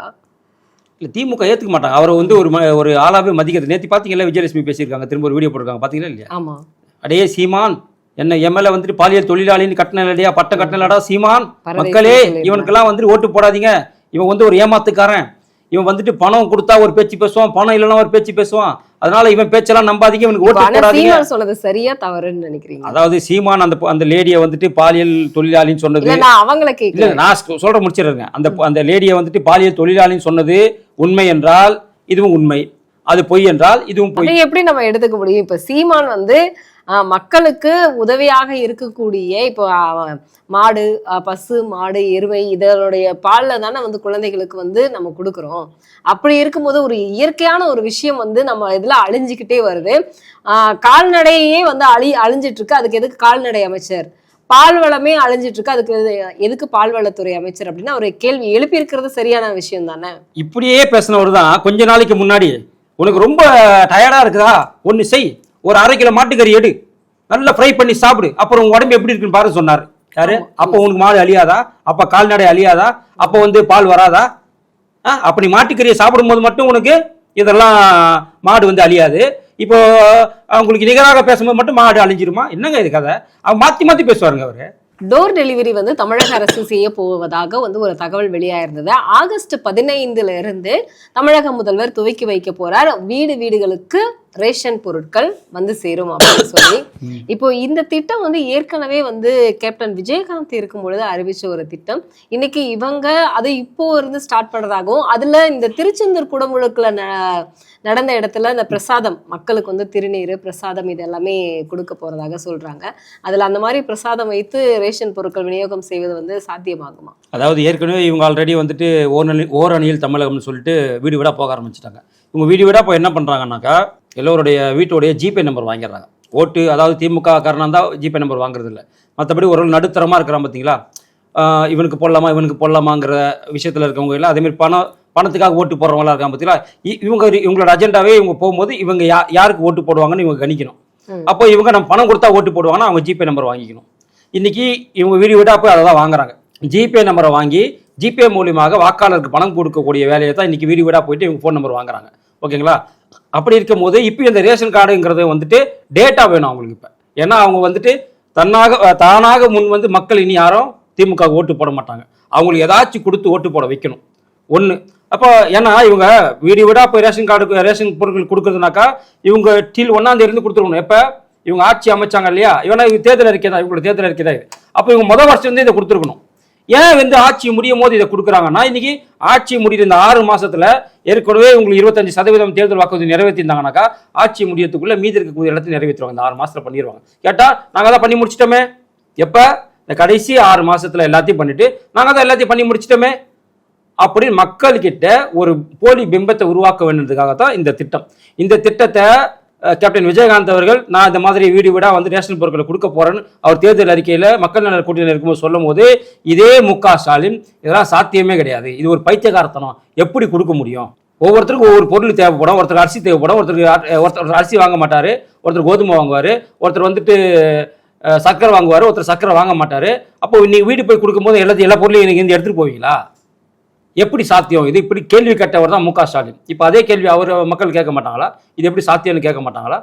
இல்ல திமுக ஏத்துக்க மாட்டாங்க. அவர் வந்து ஒரு ஒரு ஆளாவே மதிக்கிறது. நேற்று பார்த்தீங்களா விஜயலட்சுமி பேசியிருக்காங்க திரும்ப ஒரு வீடியோ போட்டிருக்காங்க. பார்த்தீங்களா இல்லையா? ஆமா. அடே சீமான் என்ன எம்எல்ஏ வந்துட்டு பாலியல் தொழிலாளின்னு கட்டினலடியா பட்ட கட்டினலடா சீமான்? மக்களே. இவனுக்கெல்லாம் வந்துட்டு ஓட்டு போடாதீங்க. இவன் வந்து ஒரு ஏமாத்துக்காரன். இவன் வந்துட்டு பணம் கொடுத்தா ஒரு பேச்சு பேசுவான் பணம் இல்லைன்னா ஒரு பேச்சு பேசுவான். அதனால இவன் பேச்செல்லாம் நம்பாதீங்க இவனுக்கு ஓட்டு போடாதீங்க. சொன்னது சரியா தவறுன்னு நினைக்கிறீங்க? அதாவது சீமான் அந்த அந்த லேடியை வந்துட்டு பாலியல் தொழிலாளின்னு சொன்னது நான் அவங்கள இல்ல கேட்கல நான் சொல்ற முடிச்சிடுறேங்க. அந்த அந்த லேடியை வந்துட்டு பாலியல் தொழிலாளின்னு சொன்னது உண்மை என்றால் இதுவும் உண்மை. அது பொய் என்றால் இதுவும் பொய். எப்படி நம்ம எடுத்துக்க முடியும்? இப்ப சீமான் வந்து மக்களுக்கு உதவியாக இருக்கக்கூடிய இப்போ மாடு பசு மாடு எருமை இதனுடைய பால்ல தானே வந்து குழந்தைகளுக்கு வந்து நம்ம கொடுக்குறோம். அப்படி இருக்கும்போது ஒரு இயற்கையான ஒரு விஷயம் வந்து நம்ம இதில் அழிஞ்சுக்கிட்டே வருது. கால்நடையே வந்து அழி அழிஞ்சிட்டு இருக்கு அதுக்கு எதுக்கு கால்நடை அமைச்சர்? பால் வளமே அழிஞ்சிட்டு இருக்கு அதுக்கு எதுக்கு எதுக்கு பால்வளத்துறை அமைச்சர் அப்படின்னா ஒரு கேள்வி எழுப்பி இருக்கிறது சரியான விஷயம் தானே? இப்படியே பேசினவர் தான் கொஞ்ச நாளைக்கு முன்னாடி. உனக்கு ரொம்ப டயர்டா இருக்குதா? ஒன்னு செய். ஒரு அரை கிலோ மாட்டுக்கறி எடு. நல்லா ஃப்ரை பண்ணி சாப்பிடு. அப்புறம் உன் உடம்பு எப்படி இருக்குன்னு பாரு சொன்னார். யாரு? அப்போ உனக்கு மாடு அழியாதா? அப்ப கால்நடை அழியாதா? அப்போ வந்து பால் வராதா? ஆ, அப்ப நீ மாட்டுக்கறியை சாப்பிடும்போது மட்டும் உனக்கு இதெல்லாம் மாடு வந்து அழியாது. இப்போ அவங்களுக்கு நிகராக பேசும்போது மட்டும் மாடு அழிஞ்சிருமா? என்னங்க இது கதை? அவன் மாத்தி மாத்தி பேசுவாருங்க அவரு. டோர் டெலிவரி வந்து தமிழக அரசு செய்ய போவதாக வந்து ஒரு தகவல் வெளியாயிருந்தது. ஆகஸ்ட் பதினைந்துல இருந்து தமிழக முதல்வர் துவக்கி வைக்க போறார். வீடு வீடுகளுக்கு ரேஷன் பொருட்கள் வந்து சேரும் அப்படின்னு சொல்லி. இப்போ இந்த திட்டம் வந்து ஏற்கனவே வந்து கேப்டன் விஜயகாந்த் இருக்கும் பொழுது அறிவிச்ச ஒரு திட்டம். இன்னைக்கு இவங்க அதை இப்போ இருந்து ஸ்டார்ட் பண்றதாகவும் அதுல இந்த திருச்செந்தூர் குடமுழுக்குல நடந்த இடத்துல இந்த பிரசாதம் மக்களுக்கு வந்து திருநீர் பிரசாதம் இது எல்லாமே கொடுக்க போறதாக சொல்றாங்க. அதுல அந்த மாதிரி பிரசாதம் வைத்து ரேஷன் பொருட்கள் விநியோகம் செய்வது வந்து சாத்தியமாகுமா? அதாவது ஏற்கனவே இவங்க ஆல்ரெடி வந்துட்டு ஓரணி ஓரணியில் தமிழகம்னு சொல்லிட்டு வீடு வீடாக போக ஆரம்பிச்சிட்டாங்க. இவங்க வீடு வீடாக போய் என்ன பண்ணுறாங்கன்னாக்கா எல்லோருடைய வீட்டுடைய ஜிபே நம்பர் வாங்கிடுறாங்க. ஓட்டு அதாவது திமுக காரணம் தான் ஜிபே நம்பர் வாங்குறது இல்லை மற்றபடி ஒரு நடுத்தரமாக இருக்கிறான் பார்த்தீங்களா இவனுக்கு போடலாமா இவனுக்கு போடலாமாங்கிற விஷயத்தில் இருக்கவங்க எல்லாம் அதேமாதிரி பணம் பணத்துக்காக ஓட்டு போடுறவங்களா இருக்காங்க பார்த்தீங்களா இவங்க இவங்களோட அஜெண்டாவே இவங்க போகும்போது இவங்க யா யாருக்கு ஓட்டு போடுவாங்கன்னு இவங்க கணிக்கணும். அப்போ இவங்க நம்ம பணம் கொடுத்தா ஓட்டு போடுவாங்கன்னா அவங்க ஜிபே நம்பர் வாங்கிக்கணும். இன்னைக்கு இவங்க வீடு வீடாக போய் அதை தான் வாங்குறாங்க. ஜிபே நம்பரை வாங்கி ஜிபே மூலியமாக வாக்காளருக்கு பணம் கொடுக்கக்கூடிய வேலையை தான் இன்னைக்கு வீடு வீடாக போயிட்டு இவங்க ஃபோன் நம்பர் வாங்குறாங்க. ஓகேங்களா? அப்படி இருக்கும்போது இப்போ இந்த ரேஷன் கார்டுங்கிறது வந்துட்டு டேட்டா வேணும் அவங்களுக்கு இப்போ. ஏன்னா அவங்க வந்துட்டு தன்னாக தானாக முன் வந்து மக்கள் இனி யாரும் திமுக ஓட்டு போட மாட்டாங்க. அவங்களுக்கு ஏதாச்சும் கொடுத்து ஓட்டு போட வைக்கணும். ஒன்று அப்போ ஏன்னா இவங்க வீடு வீடாக போய் ரேஷன் கார்டு ரேஷன் பொருட்கள் கொடுக்குறதுனாக்கா இவங்க டீல் ஒன்றாம் கொடுத்துருக்கணும். எப்போ? இவங்க ஆட்சி அமைச்சாங்க இல்லையா? இவனா இவங்க தேர்தல் அறிக்கை தான் இவங்களோட தேர்தல் அறிக்கை தான் அப்போ இவங்க முதல் வருஷம் வந்து இதை கொடுத்துருக்கணும். ஏன் வந்து ஆட்சி முடியும் போது இதை கொடுக்குறாங்கன்னா இன்னைக்கு ஆட்சி முடிகிற இந்த ஆறு மாசத்துல ஏற்கனவே உங்களுக்கு இருபத்தஞ்சு சதவீதம் தேர்தல் வாக்குறுதி நிறைவேற்றிருந்தாங்கனாக்கா ஆட்சி முடியத்துக்குள்ள மீதி இருக்கக்கூடிய எல்லாத்தையும் நிறைவேற்றுவாங்க இந்த ஆறு மாசத்துல பண்ணிடுவாங்க கேட்டா நாங்க தான் பண்ணி முடிச்சிட்டோமே. எப்ப? இந்த கடைசி ஆறு மாசத்துல எல்லாத்தையும் பண்ணிட்டு நாங்க தான் எல்லாத்தையும் பண்ணி முடிச்சிட்டோமே. அப்படின்னு மக்கள்கிட்ட ஒரு போலி பிம்பத்தை உருவாக்க வேண்டியதுக்காக தான் இந்த திட்டம். இந்த திட்டத்தை கேப்டன் விஜயகாந்த் அவர்கள் நான் இந்த மாதிரி வீடு வீடாக வந்து ரேஷன் பொருட்களை கொடுக்க போறேன்னு அவர் தேர்தல் அறிக்கையில் மக்கள் நல கூட்டணியில் இருக்கும்போது சொல்லும் போது இதே மு க ஸ்டாலின் இதெல்லாம் சாத்தியமே கிடையாது. இது ஒரு பைத்தியகாரத்தனம். எப்படி கொடுக்க முடியும்? ஒவ்வொருத்தருக்கும் ஒவ்வொரு பொருள் தேவைப்படும். ஒருத்தருக்கு அரிசி தேவைப்படும். ஒருத்தருக்கு ஒருத்தர் அரிசி வாங்க மாட்டார். ஒருத்தர் கோதுமை வாங்குவார். ஒருத்தர் வந்துட்டு சர்க்கரை வாங்குவார். ஒருத்தர் சர்க்கரை வாங்க மாட்டார். அப்போ இன்னைக்கு வீடு போய் கொடுக்கும்போது எல்லாத்தையும் எல்லா பொருளையும் இன்னைக்கு இருந்து எடுத்துகிட்டு போவீங்களா? எப்படி சாத்தியம்? இது இப்படி கேள்வி கேட்டவர் தான் மு க ஸ்டாலின். இப்போ அதே கேள்வி அவர் மக்கள் கேட்க மாட்டாங்களா? இது எப்படி சாத்தியம்னு கேட்க மாட்டாங்களா?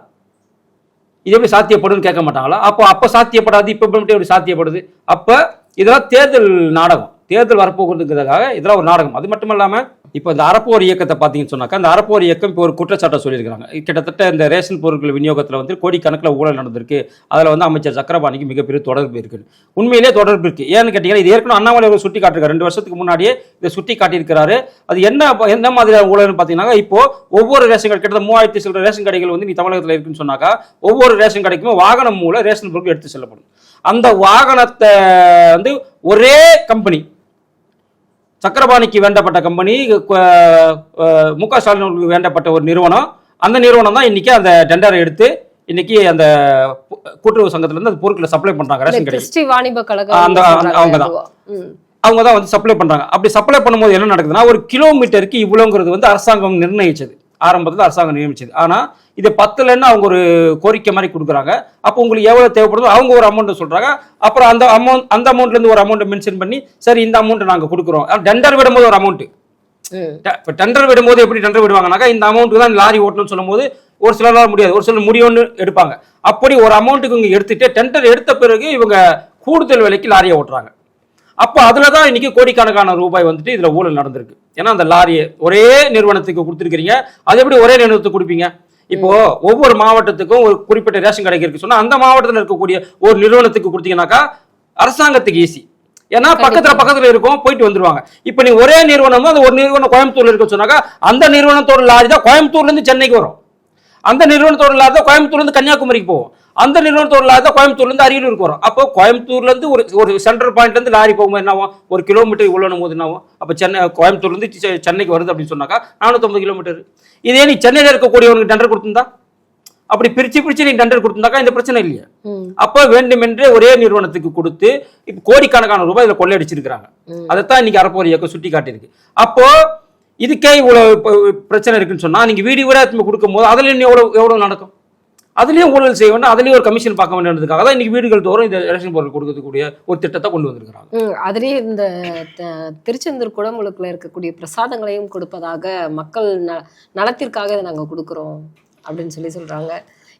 இது எப்படி சாத்தியப்படும்னு கேட்க மாட்டாங்களா? அப்போ அப்போ சாத்தியப்படாது இப்போ மட்டும் எப்படி சாத்தியப்படுது? அப்போ இதெல்லாம் தேர்தல் நாடகம். தேர்தல் வரப்போகிறதுக்காக இதெல்லாம் ஒரு நாடகம். அது மட்டும் இல்லாமல் இப்போ இந்த அறப்போர் இயக்கத்தை பார்த்தீங்கன்னு சொன்னாக்கா அந்த அறப்போர் இயக்கம் இப்போ ஒரு குற்றச்சாட்டை சொல்லியிருக்கிறாங்க. கிட்டத்தட்ட இந்த ரேஷன் பொருட்கள் விநியோகத்தில் வந்து கோடிக்கணக்கில் ஊழல் நடந்திருக்கு. அதில் வந்து அமைச்சர் சக்கரபாணிக்கு மிகப்பெரிய தொடர்பு இருக்குது உண்மையிலே தொடர்பு இருக்குது ஏன்னு கேட்டிங்கன்னா இது ஏற்கனவே அண்ணாமலை அவர்கள் சுட்டி காட்டிருக்காரு ரெண்டு வருஷத்துக்கு முன்னாடியே இதை சுட்டி காட்டியிருக்கிறாரு. அது என்ன என்ன மாதிரியான ஊழல்னு பார்த்தீங்கன்னா இப்போ ஒவ்வொரு ரேஷன் கடை கிட்டத்தட்ட மூவாயிரத்தி சில ரேஷன் கடைகள் வந்து நீ தமிழகத்தில் இருக்குன்னு சொன்னாக்கா ஒவ்வொரு ரேஷன் கடைக்குமே வாகனம் மூலம் ரேஷன் பொருட்கள் எடுத்து செல்லப்படும். அந்த வாகனத்தை வந்து ஒரே கம்பெனி சக்கரபாணிக்கு வேண்டப்பட்ட கம்பெனி மு க ஸ்டாலின் அவர்களுக்கு வேண்டப்பட்ட ஒரு நிறுவனம். அந்த நிறுவனம் தான் இன்னைக்கு அந்த டெண்டரை எடுத்து இன்னைக்கு அந்த கூட்டுறவு சங்கத்துல இருந்து அந்த பொருட்களை சப்ளை பண்றாங்க ரேஷன் கழகம் அந்த- அவங்க தான். அவங்க தான் வந்து சப்ளை பண்றாங்க. அப்படி சப்ளை பண்ணும்போது என்ன நடக்குதுன்னா ஒரு கிலோமீட்டருக்கு இவ்வளோங்கிறது வந்து அரசாங்கம் நிர்ணயிச்சது. ஆரம்பத்தில் அரசாங்கம் நியமிச்சது. ஆனா இது பத்துலன்னு அவங்க ஒரு கோரிக்கை மாதிரி கொடுக்குறாங்க. அப்போ உங்களுக்கு எவ்வளவு தேவைப்படுதோ அவங்க ஒரு அமௌண்ட் சொல்றாங்க. அப்புறம் அந்த அமௌண்ட் அந்த அமௌண்ட்ல இருந்து ஒரு அமௌண்ட் மென்ஷன் பண்ணி சரி இந்த அமௌண்ட் நாங்க கொடுக்குறோம். டெண்டர் விடும்போது ஒரு அமௌண்ட் ம். இப்போ டெண்டர் விடும்போது எப்படி டெண்டர் விடுவாங்கனாக்கா இந்த அமௌண்ட்டுக்கு தான் லாரி ஓட்டணும்னு சொல்லும்போது ஒரு சிலரால் முடியாது. ஒரு சிலர் முடியும்னு எடுப்பாங்க. அப்படி ஒரு அமௌண்ட்டுக்கு இங்கே எடுத்துட்டு டெண்டர் எடுத்த பிறகு இவங்க கூடுதல் விலைக்கு லாரியை ஓட்டுறாங்க. அப்போ அதில் தான் இன்னைக்கு கோடிக்கணக்கான ரூபாய் வந்துட்டு இதில் ஊழல் நடந்திருக்கு. ஏன்னா அந்த லாரியை ஒரே நிறுவனத்துக்கு கொடுத்துருக்கீங்க அது எப்படி ஒரே நிறுவனத்துக்கு கொடுப்பீங்க? இப்போ ஒவ்வொரு மாவட்டத்துக்கும் ஒரு குறிப்பிட்ட ரேஷன் கடைக்கு இருக்கு. சொன்னா அந்த மாவட்டத்தில் இருக்கக்கூடிய ஒரு நிறுவனத்துக்கு கொடுத்தீங்கன்னாக்கா அரசாங்கத்துக்கு ஈஸி ஏன்னா பக்கத்துல பக்கத்துல இருக்கும் போயிட்டு வந்துருவாங்க. இப்போ நீ ஒரே நிறுவனம் அது ஒரு நிறுவனம் கோயம்புத்தூர்ல இருக்கு சொன்னாக்கா அந்த நிறுவனத்தோட லாரி தான் கோயம்புத்தூர்ல இருந்து சென்னைக்கு வரும். அந்த நிறுவனத்தோட லாரி தான் கோயம்புத்தூர்ல இருந்து கன்னியாகுமரிக்கு போகும். அந்த நிறுவனத்தோட லாரி தான் கோயம்புத்தூர்ல இருந்து அரியலூருக்கு வரும். அப்போ கோயம்புத்தூர்ல இருந்து ஒரு ஒரு சென்ட்ரல் பாயிண்ட்ல இருந்து லாரி போகும்போது என்ன ஆகும்? ஒரு கிலோமீட்டர் இவ்வளோ போது என்ன ஆகும்? அப்போ சென்னை கோயம்புத்தூர்ல இருந்து செ- சென்னைக்கு வருது அப்படின்னு சொன்னாக்கா நானூற்றம்பது கிலோமீட்டர் இதே நீ சென்னையில இருக்கக்கூடியவனுக்கு டெண்டர் கொடுத்திருந்தா? அப்படி பிரிச்சு பிரிச்சு நீ டெண்டர் கொடுத்திருந்தாக்கா இந்த பிரச்சனை இல்லையா. அப்போ வேண்டுமென்றே ஒரே நிறுவனத்துக்கு கொடுத்து இப்போ கோடிக்கணக்கான ரூபாய் இதில் கொள்ளையடிச்சிருக்கிறாங்க. அதைத்தான் இன்னைக்கு அறப்போர் இயக்கம் சுட்டி காட்டியிருக்கு அப்போ இதுக்கே இவ்வளவு இப்போ பிரச்சனை இருக்குன்னு சொன்னா நீங்க வீடு வீடா திரும்ப கொடுக்கும்போது அதுல இன்னும் எவ்வளவு எவ்வளவு நடக்கும்? அதுலயும் ஊழல் செய்ய வேண்டும் அதுலயும் ஒரு கமிஷன் பார்க்க வேண்டியதுக்காக தான் இன்னைக்கு வீடுகள் தோறும் இந்த ரேஷன் பொருள் கொடுக்கக்கூடிய ஒரு திட்டத்தை கொண்டு வந்திருக்கிறாங்க. அதுலயே இந்த திருச்செந்தூர் குடமுழுக்குல இருக்கக்கூடிய பிரசாதங்களையும் கொடுப்பதாக மக்கள் ந நலத்திற்காக இதை நாங்க கொடுக்குறோம் அப்படின்னு சொல்லி சொல்றாங்க.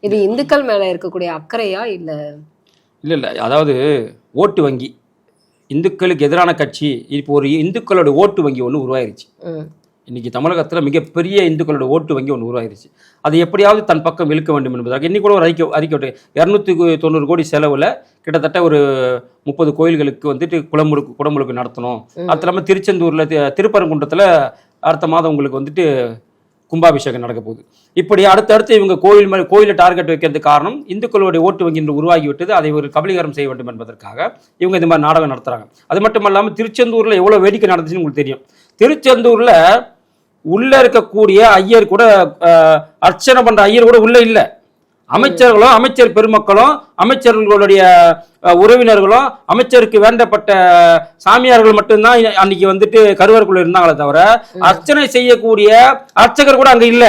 இது இந்துக்கள் மேல இருக்கக்கூடிய அக்கறையா இல்ல? இல்ல இல்ல அதாவது ஓட்டு வங்கி இந்துக்களுக்கு எதிரான கட்சி இப்போ ஒரு இந்துக்களோட ஓட்டு வங்கி ஒன்று உருவாயிருச்சு. ம், இன்னைக்கு தமிழகத்தில் மிகப்பெரிய இந்துக்களோட ஓட்டு வங்கி ஒன்று உருவாயிருச்சு அது எப்படியாவது தன் பக்கம் இழுக்க வேண்டும் என்பதற்கு இன்னைக்கு கூட ஒரு அறிக்கை அறிக்கை விட்டு இரநூத்தி தொண்ணூறு கோடி செலவில் கிட்டத்தட்ட ஒரு முப்பது கோயில்களுக்கு வந்துட்டு குளமுழுக்கு குடமுழுக்கு நடத்தணும். அது இல்லாமல் திருச்செந்தூரில் திருப்பரங்குன்றத்தில் அடுத்த மாதம் உங்களுக்கு வந்துட்டு கும்பாபிஷேகம் நடக்க போகுது. இப்படி அடுத்தடுத்து இவங்க கோயில் மேல் கோயிலை டார்கெட் வைக்கிறதுக்கு காரணம் இந்துக்களுடைய ஓட்டு வங்கி இன்று உருவாகி விட்டது அதை ஒரு கபலீகரம் செய்ய வேண்டும் என்பதற்காக இவங்க இந்த மாதிரி நாடகம் நடத்துறாங்க. அது மட்டும் இல்லாமல் திருச்செந்தூரில் எவ்வளோ வேடிக்கை நடந்துச்சுன்னு உங்களுக்கு தெரியும். திருச்செந்தூரில் உள்ள இருக்கக்கூடிய ஐயர் கூட அர்ச்சனை பண்ற ஐயர் கூட உள்ள இல்ல. அமைச்சர்களும் அமைச்சர் பெருமக்களும் அமைச்சர்களுடைய உறவினர்களும் அமைச்சருக்கு வேண்டப்பட்ட சாமியார்கள் மட்டும்தான் அன்னைக்கு வந்துட்டு கருவறைக்குள்ள இருந்தாங்களே தவிர அர்ச்சனை செய்யக்கூடிய அர்ச்சகர் கூட அங்க இல்ல.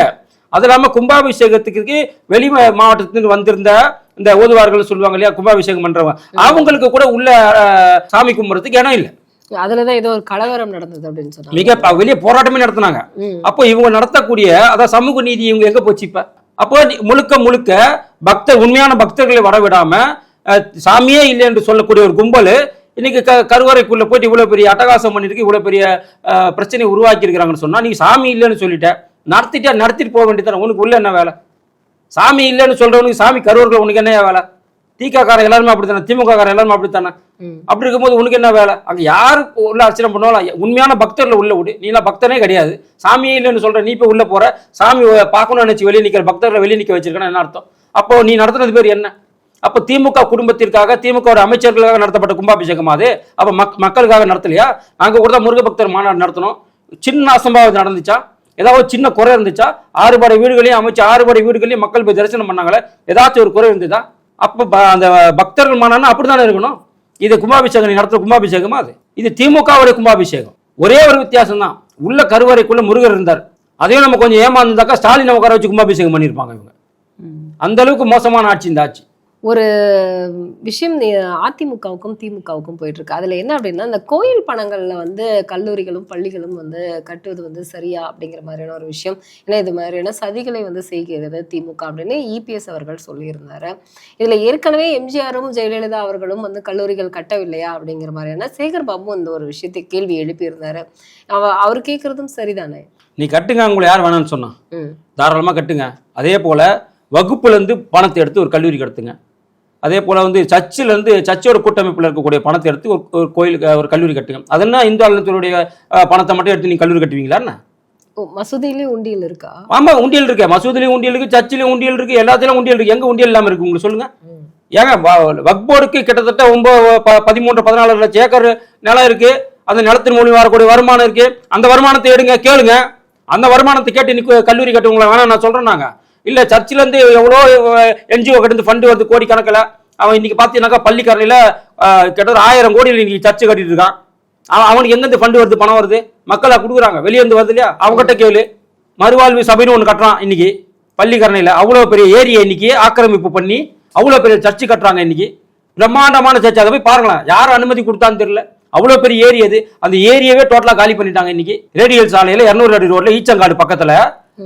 அது இல்லாம கும்பாபிஷேகத்துக்கு வெளி மாவட்டத்திலிருந்து வந்திருந்த இந்த ஓதுவார்கள் சொல்லுவாங்க இல்லையா கும்பாபிஷேகம் பண்றவங்க. அவங்களுக்கு கூட உள்ள சாமி கும்பிட்றதுக்கு இடம் இல்லை. அதுலதான் ஏதோ ஒரு கலவரம் நடந்தது அப்படின்னு சொன்னாங்க. மிக வெளிய போராட்டமே நடத்துனாங்க. அப்போ இவங்க நடத்தக்கூடிய அதான் சமூக நீதி இவங்க எங்க போச்சு இப்ப? அப்போ முழுக்க முழுக்க பக்தர் உண்மையான பக்தர்களை வரவிடாம சாமியே இல்லை என்று சொல்லக்கூடிய ஒரு கும்பல் இன்னைக்கு க கருவறைக்குள்ள போயிட்டு இவ்வளவு பெரிய அட்டகாசம் பண்ணிருக்கு இவ்வளவு பெரிய அஹ், பிரச்சனையை உருவாக்கி இருக்கிறாங்கன்னு சொன்னா நீ சாமி இல்லைன்னு சொல்லிட்ட. நடத்திட்டா நடத்திட்டு போக வேண்டியதானே உனக்கு உள்ள என்ன வேலை? சாமி இல்லைன்னு சொல்றவனுக்கு சாமி கருவறைக்குள்ள உனக்கு என்ன வேலை? திக காரன் எல்லாருமே அப்படித்தானே? திமுக காரன் எல்லாருமே அப்படித்தானே. அப்படி இருக்கும்போது உனக்கு என்ன வேலை? அங்க யாரு உள்ள அர்ச்சனை பண்ணுவாலும் உண்மையான பக்தர்ல உள்ள விடு. நீலாம் பக்தனே கிடையாது. சாமியே இல்லைன்னு சொல்ற நீ இப்ப உள்ள போற. சாமி பார்க்கணும்னு நினைச்சு வெளியே நிக்கிற பக்தர்களை வெளியே நிக்க வச்சிருக்கேன்னு என்ன அர்த்தம்? அப்போ நீ நடத்துனது பேர் என்ன? அப்போ திமுக குடும்பத்திற்காக திமுக அமைச்சர்களுக்காக நடத்தப்பட்ட கும்பாபிஷேகம் அது. அப்ப மக் மக்களுக்காக நடத்தலையா? நாங்க கூட தான் முருக பக்தர் மாநாடு நடத்தணும். சின்ன அசம்பாவிதம் நடந்துச்சா? ஏதாவது ஒரு சின்ன குறை இருந்துச்சா? ஆறுபடை வீடுகளையும் அமைச்சு ஆறுபடை வீடுகளையும் மக்கள் போய் தரிசனம் பண்ணாங்களே? ஏதாச்சும் ஒரு குறை இருந்ததா? அப்போ அந்த பக்தர்கள் மாநாடு அப்படித்தானே இருக்கணும்? இது கும்பாபிஷேகம் நீ நடத்துற கும்பாபிஷேகமா அது? இது திமுகவுடைய கும்பாபிஷேகம். ஒரே ஒரு வித்தியாசம் தான் உள்ள கருவறைக்குள்ள முருகர் இருந்தார். அதையும் நம்ம கொஞ்சம் ஏமாந்துதாக்கா ஸ்டாலின் உட்கார வச்சு கும்பாபிஷேகம் பண்ணியிருப்பாங்க இவங்க. அந்த அளவுக்கு மோசமான ஆட்சி இந்த ஆட்சி. ஒரு விஷயம் அதிமுகவுக்கும் திமுகவுக்கும் போயிட்டு இருக்கு அதுல என்ன அப்படின்னா இந்த கோயில் பணங்கள்ல வந்து கல்லூரிகளும் பள்ளிகளும் வந்து கட்டுவது வந்து சரியா அப்படிங்கிற மாதிரியான ஒரு விஷயம். ஏன்னா இது மாதிரியான சதிகளை வந்து செய்கிறது திமுக அப்படின்னு இபிஎஸ் அவர்கள் சொல்லியிருந்தாரு. இதுல ஏற்கனவே எம்ஜிஆரும் ஜெயலலிதா அவர்களும் வந்து கல்லூரிகள் கட்டவில்லையா அப்படிங்கிற மாதிரியான சேகர் பாபு இந்த ஒரு விஷயத்தை கேள்வி எழுப்பியிருந்தாரு. அவ அவர் கேட்கறதும் சரிதானே? நீ கட்டுங்க உங்களை யார் வேணாம்னு சொன்னா. ம். தாராளமாக கட்டுங்க. அதே போல் வகுப்புலேருந்து பணத்தை எடுத்து ஒரு கல்லூரி கட்டுங்க அதே போல் வந்து சர்ச்சிலேருந்து சர்ச்சோட கூட்டமைப்பில் இருக்கக்கூடிய பணத்தை எடுத்து ஒரு ஒரு கோயிலுக்கு ஒரு கல்லூரி கட்டுங்க. அதெல்லாம் இந்து அஹ், பணத்தை மட்டும் எடுத்து நீங்கள் கல்லூரி கட்டுவீங்களா என்ன? உண்டியல் இருக்கா? ஆமாம் உண்டியல் இருக்கு. மசூதிலையும் உண்டியல் இருக்கு சர்ச்சிலையும் உண்டியல் இருக்கு எல்லாத்துலையும் உண்டியல் இருக்கு. எங்கே உண்டியல் இல்லாமல் இருக்கு? உங்களுக்கு சொல்லுங்க. ஏங்க வக்போர்டுக்கு கிட்டத்தட்ட ஒன்பது பதிமூன்று பதினாலு லட்சம் ஏக்கர் நிலம் இருக்கு. அந்த நிலத்தின் மூலியம் வரக்கூடிய வருமானம் இருக்கு. அந்த வருமானத்தை எடுங்க கேளுங்க. அந்த வருமானத்தை கேட்டு இன்னைக்கு கல்லூரி கட்டுவங்களை? வேணாம் நான் சொல்றேன் நாங்க. இல்ல சர்ச்சிலேருந்து எவ்வளோ என்ஜிஓ கிட்ட ஃபண்டு வருது கோடி கணக்கில் அவன் இன்னைக்கு பார்த்தீங்கன்னாக்கா பள்ளிக்கரணையில் கிட்டத்தட்ட ஆயிரம் கோடியில் இன்னைக்கு சர்ச்சு கட்டிட்டு இருக்கான். அவன் அவனுக்கு எங்கேருந்து ஃபண்டு வருது பணம் வருது? மக்களாக கொடுக்குறாங்க. வெளியே இருந்து வருது இல்லையா? அவங்ககிட்ட கேளு. மறுவாழ்வு சபைன்னு ஒன்று கட்டுறான் இன்னைக்கு பள்ளிக்கரணையில். அவ்வளோ பெரிய ஏரியை இன்னைக்கு ஆக்கிரமிப்பு பண்ணி அவ்வளோ பெரிய சர்ச்சு கட்டுறாங்க இன்னைக்கு. பிரம்மாண்டமான சர்ச்சு. அதை போய் பாருங்களேன். யார் அனுமதி கொடுத்தான்னு தெரியல. அவ்வளோ பெரிய ஏரி அது. அந்த ஏரியவே டோட்டலாக காலி பண்ணிட்டாங்க இன்னைக்கு. ரேடியல் சாலையில் இரநூறு அடி ரோட்டில் ஈச்சங்காடு பக்கத்தில்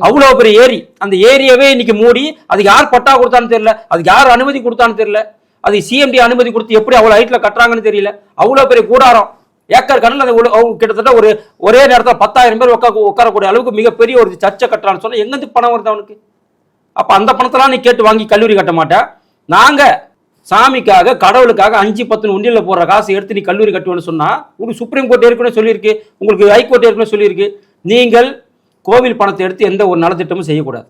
அவ்வளோ பெரிய ஏரி. அந்த ஏரியவே இன்னைக்கு மூடி அதுக்கு யார் பட்டா கொடுத்தான்னு தெரியல. அதுக்கு யார் அனுமதி கொடுத்தான்னு தெரியல. அது சிஎம்டி அனுமதி கொடுத்து எப்படி அவ்வளோ ஹைட்டில் கட்டுறாங்கன்னு தெரியல. அவ்வளோ பெரிய கூடாரம். ஏக்கர் கண்ணில் அது அவங்க கிட்டத்தட்ட ஒரு ஒரே நேரத்தில் பத்தாயிரம் பேர் உட்கா உட்காரக்கூடிய அளவுக்கு மிகப்பெரிய ஒரு சர்ச்சை கட்டுறான்னு சொல்ல எங்கேருந்து பணம் வருது அவனுக்கு? அப்போ அந்த பணத்தெல்லாம் நீ கேட்டு வாங்கி கல்லூரி கட்ட மாட்டேன் நாங்கள் சாமிக்காக கடவுளுக்காக அஞ்சு பத்து உண்டியலில் போடுற காசு எடுத்து நீ கல்லூரி கட்டுவேன்னு சொன்னால் உங்களுக்கு சுப்ரீம் கோர்ட் ஏற்கனவே சொல்லியிருக்கு உங்களுக்கு ஹைகோர்ட் ஏற்கனவே சொல்லியிருக்கு. நீங்கள் கோவில் பணத்தை எடுத்து எந்த ஒரு நலத்திட்டமும் செய்யக்கூடாது.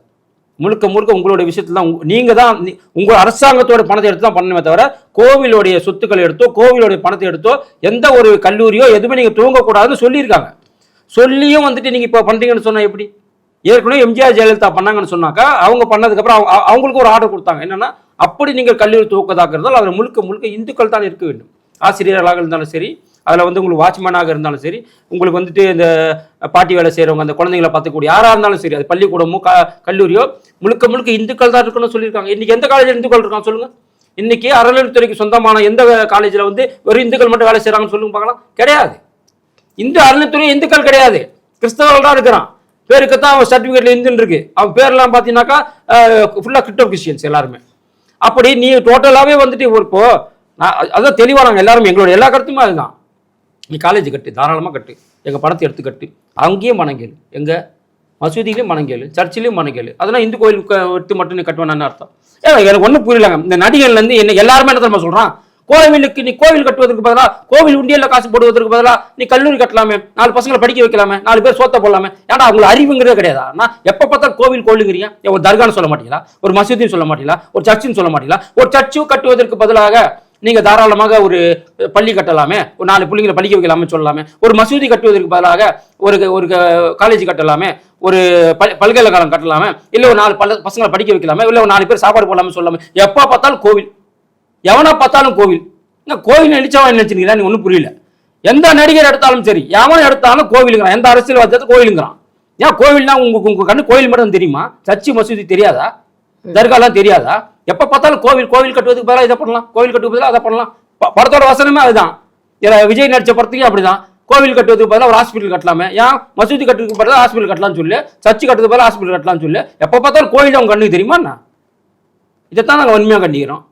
முழுக்க முழுக்க உங்களுடைய விஷயத்தில் தான் நீங்கள் தான் நீ- அரசாங்கத்தோட பணத்தை எடுத்து தான் பண்ணணுமே தவிர கோவிலுடைய சொத்துக்களை எடுத்தோ கோவிலுடைய பணத்தை எடுத்தோ எந்த ஒரு கல்லூரியோ எதுவுமே நீங்கள் தூங்கக்கூடாதுன்னு சொல்லியிருக்காங்க. சொல்லியும் வந்துட்டு நீங்கள் இப்போ பண்ணுறீங்கன்னு சொன்னால் எப்படி? ஏற்கனவே எம்ஜிஆர் ஜெயலலிதா பண்ணாங்கன்னு சொன்னாக்கா அவங்க பண்ணதுக்கப்புறம் அவங்க அவங்களுக்கு ஒரு ஆர்டர் கொடுத்தாங்க. என்னென்னா அப்படி நீங்கள் கல்லூரி துவக்கதாக்குறதால் அதில் முழுக்க முழுக்க இந்துக்கள் தான் இருக்க வேண்டும். ஆசிரியர்களாக இருந்தாலும் சரி அதில் வந்து உங்களுக்கு வாட்ச்மேனாக இருந்தாலும் சரி உங்களுக்கு வந்துட்டு இந்த பாட்டி வேலை செய்கிறவங்க அந்த குழந்தைங்களை பார்த்துக்கூடிய யாராக இருந்தாலும் சரி அது பள்ளிக்கூடமோ க கல்லூரியோ முழுக்க முழுக்க இந்துக்கள் தான் இருக்கணும்னு சொல்லியிருக்காங்க. இன்றைக்கி எந்த காலேஜில் இந்துக்கள் இருக்கான் சொல்லுங்கள் இன்றைக்கி அறநிலைத்துறைக்கு சொந்தமான எந்த காலேஜில் வந்து வெறும் இந்துக்கள் மட்டும் வேலை செய்கிறாங்கன்னு சொல்லுங்க பார்க்கலாம். கிடையாது. இந்து அறநிலைத்துறை இந்துக்கள் கிடையாது. கிறிஸ்தவர்கள் தான் இருக்கிறான். பேருக்கு தான் அவன் சர்டிஃபிகேட்ல இந்துன்னு இருக்கு. அவன் பேர்லாம் பார்த்தீங்கன்னாக்கா ஃபுல்லாக கிரிப்டோ கிறிஸ்டியன்ஸ் எல்லாருமே. அப்படி நீ டோட்டலாகவே வந்துட்டு ஒரு இப்போ நான் அதான் தெளிவாக நாங்கள் எல்லாருமே எங்களோட எல்லா கருத்துமே அதுதான். நீ காலேஜ் கட்டு தாராளமாக கட்டு. எங்கள் பணத்தை எடுத்து கட்டு. அங்கேயும் பணம் கேளு எங்க மசூதியிலையும் பணம் கேளு சர்ச்சிலையும் பணம் கேளு அதெல்லாம் இந்து கோயில் எடுத்து மட்டும் நீ கட்டுவேன்னு அர்த்தம். ஏன் எனக்கு ஒன்றும் புரியலங்க. இந்த நடிகர்லேருந்து என்ன எல்லாருமே என்ன தெரியுமா சொல்கிறான் கோவிலுக்கு நீ கோவில் கட்டுவதற்கு பதிலாக கோவில் உண்டியலில் காசு போடுவதற்கு பதிலாக நீ கல்லூரி கட்டலாமே நாலு பசங்களை படிக்க வைக்கலாமே நாலு பேர் சோத்த போடலாமே. ஏன்னா அவங்களுக்கு அறிவுங்கிறதே கிடையாதா? நான் எப்போ பார்த்தாலும் கோவில் கோவிலுங்கிறீங்க. ஒரு தர்கான்னு சொல்ல மாட்டீங்களா? ஒரு மசூதின்னு சொல்ல மாட்டீங்களா? ஒரு சர்ச்சுன்னு சொல்ல மாட்டீங்களா? ஒரு சர்ச்சு கட்டுவதற்கு பதிலாக நீங்கள் தாராளமாக ஒரு பள்ளி கட்டலாமே. ஒரு நாலு பிள்ளைங்களை படிக்க வைக்கலாமே சொல்லலாமே. ஒரு மசூதி கட்டுவதற்கு பதிலாக ஒரு ஒரு காலேஜ் கட்டலாமே. ஒரு பல்கலைக்கழகம் கட்டலாமே. இல்லை ஒரு நாலு பல பசங்களை படிக்க வைக்கலாமே. இல்லை ஒரு நாலு பேர் சாப்பாடு போடலாமே சொல்லாமே எப்போ பார்த்தாலும் கோவில். எவனை பார்த்தாலும் கோவில். என்ன கோவில் நினைச்சவன் நினைச்சிருக்கீங்களா? நீ ஒன்றும் புரியல. எந்த நடிகர் எடுத்தாலும் சரி எவன் எடுத்தாலும் கோவிலுங்கிறான். எந்த அரசியல் வச்சது கோவிலுங்கிறான். ஏன் கோவில்னா உங்க உங்க கண்ணு கோவில் மட்டும் தெரியுமா? சர்ச்சி மசூதி தெரியாதா? தர்காலாம் தெரியாதா? எப்ப பார்த்தாலும் கோவில் கோவில் கட்டுவதுக்கு பதிலாக இதை பண்ணலாம் கோவில் கட்டுவதுக்கு பதிலாக அதை பண்ணலாம். படத்தோட வசனமே அதுதான். விஜய் நடிச்ச படத்துக்கு அப்படிதான். கோவில் கட்டுவதுக்கு பதிலாக ஒரு ஹாஸ்பிட்டல் கட்டலாமே. ஏன்? மசூதி கட்டுறதுக்கு பதிலாக ஹாஸ்பிட்டல் கட்டலாம்னு சொல்லு. சர்ச்சு கட்டுறதுக்கு பதிலாக ஹாஸ்பிட்டல் கட்டலாம்னு சொல்லு. எப்ப பார்த்தாலும் கோவில் அவங்க கண்ணுக்கு தெரியுமா என்ன? இதைத்தான் நாங்கள் உண்மையாக கண்டிக்கிறோம்.